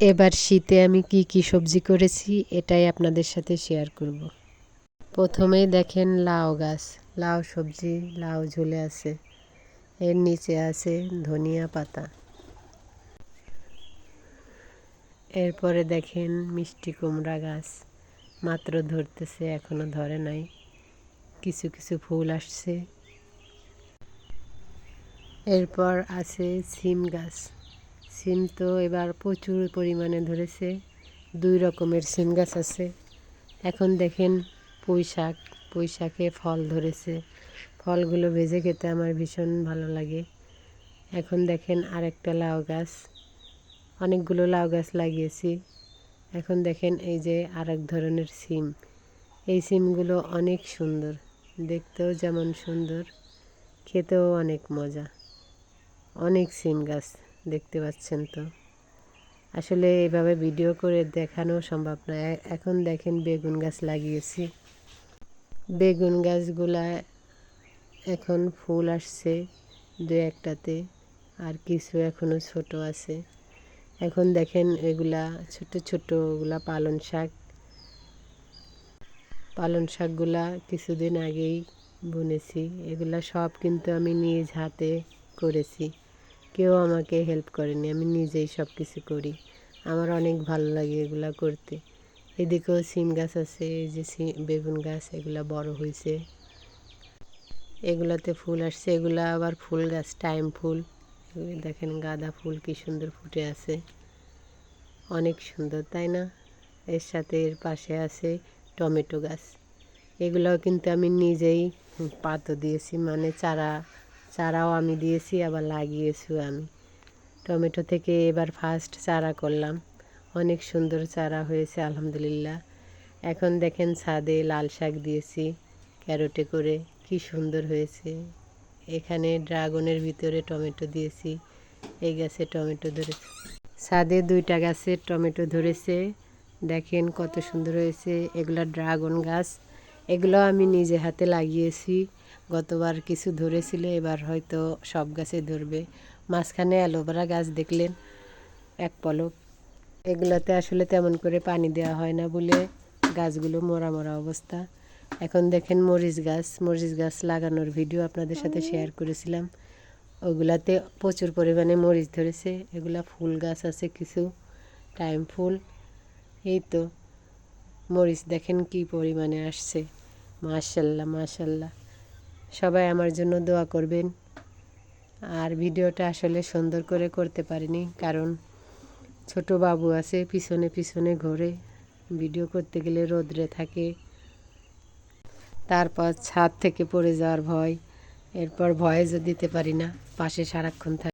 এবার শীতে আমি কি কি সবজি করেছি এটাই আপনাদের সাথে শেয়ার করব। প্রথমেই দেখেন লাউ গাছ। লাউ সবজি, লাউ ঝুলে আছে। এর নিচে আছে ধনিয়া পাতা। এরপরে দেখেন মিষ্টি কুমড়া গাছ। মাত্র ধরতেছে, এখনও ধরে নাই। কিছু কিছু ফুল আসছে। এরপর আছে সিম গাছ। সিম তো এবার প্রচুর পরিমাণে ধরেছে। দুই রকমের সিম গাছ আছে। এখন দেখেন পুঁই শাক পুঁই শাকে ফল ধরেছে। ফলগুলো ভেজে খেতে আমার ভীষণ ভালো লাগে। এখন দেখেন আরেকটা লাউ গাছ। অনেকগুলো লাউ গাছ লাগিয়েছি। এখন দেখেন এই যে আরেক ধরনের সিম। এই সিমগুলো অনেক সুন্দর। দেখতেও যেমন সুন্দর, খেতেও অনেক মজা। অনেক সিম গাছ। দেখতে পাচ্ছেন তো। আসলে এভাবে ভিডিও করে দেখানো সম্ভব না। এখন দেখেন বেগুন গাছ লাগিয়েছি। বেগুন গাছগুলা এখন ফুল আসছে দু একটাতে, আর কিছু এখনও ছোট আছে। এখন দেখেন এগুলা ছোট ওগুলা পালন শাক। পালন শাকগুলা কিছুদিন আগেই বুনেছি। এগুলা সব কিন্তু আমি নিজ হাতে করেছি। কেউ আমাকে হেল্প করেনি, আমি নিজেই সব কিছু করি। আমার অনেক ভালো লাগে এগুলা করতে। এদিকেও সিম গাছ আছে, এই যে বেগুন গাছ, এগুলা বড় হয়েছে এগুলাতে ফুল আসছে, এগুলা আবার ফুল গাছ, টাইম ফুল। দেখেন গাঁদা ফুল কি সুন্দর ফুটে আছে। অনেক সুন্দর, তাই না? এর সাথে এর পাশে আছে টমেটো গাছ। এগুলোও কিন্তু আমি নিজেই পাতো দিয়েছি মানে চারা চারাও আমি দিয়েছি, আবার লাগিয়েছিও আমি। টমেটো থেকে এবার ফার্স্ট চারা করলাম। অনেক সুন্দর চারা হয়েছে, আলহামদুলিল্লাহ। এখন দেখেন ছাদে লাল শাক দিয়েছি, ক্যারোটে করে। কি সুন্দর হয়েছে। এখানে ড্রাগনের ভিতরে টমেটো দিয়েছি, এই গাছে টমেটো ধরেছে। ছাদে দুইটা গাছে টমেটো ধরেছে। দেখেন কত সুন্দর হয়েছে, এগুলো ড্রাগন গাছ। এগুলো আমি নিজে হাতে লাগিয়েছি। গতবার কিছু ধরেছিল, এবার হয়তো সব গাছে ধরবে। মাঝখানে অ্যালোভেরা গাছ দেখলেন, এক পলক। এগুলোতে আসলে তেমন করে পানি দেওয়া হয় না বলে গাছগুলো মরা মরা অবস্থা। এখন দেখেন মরিচ গাছ মরিচ গাছ লাগানোর ভিডিও আপনাদের সাথে শেয়ার করেছিলাম। ওগুলাতে প্রচুর পরিমাণে মরিচ ধরেছে। এগুলা ফুল গাছ আছে কিছু, টাইম ফুল। এই তো, মরিচ দেখেন কি পরিমাণে আসছে। মাশাল্লাহ মাশাল্লাহ। সবাই আমার জন্য দোয়া করবেন। আর ভিডিওটা আসলে সুন্দর করে করতে পারিনি, কারণ ছোট বাবু আছে পিছনে পিছনে ঘোরে। ভিডিও করতে গেলে রোদ্রে থাকে। তারপর ছাদ থেকে পড়ে যাওয়ার ভয়। এরপর ভয়েসও দিতে পারি না, পাশে সারাক্ষণ থাকে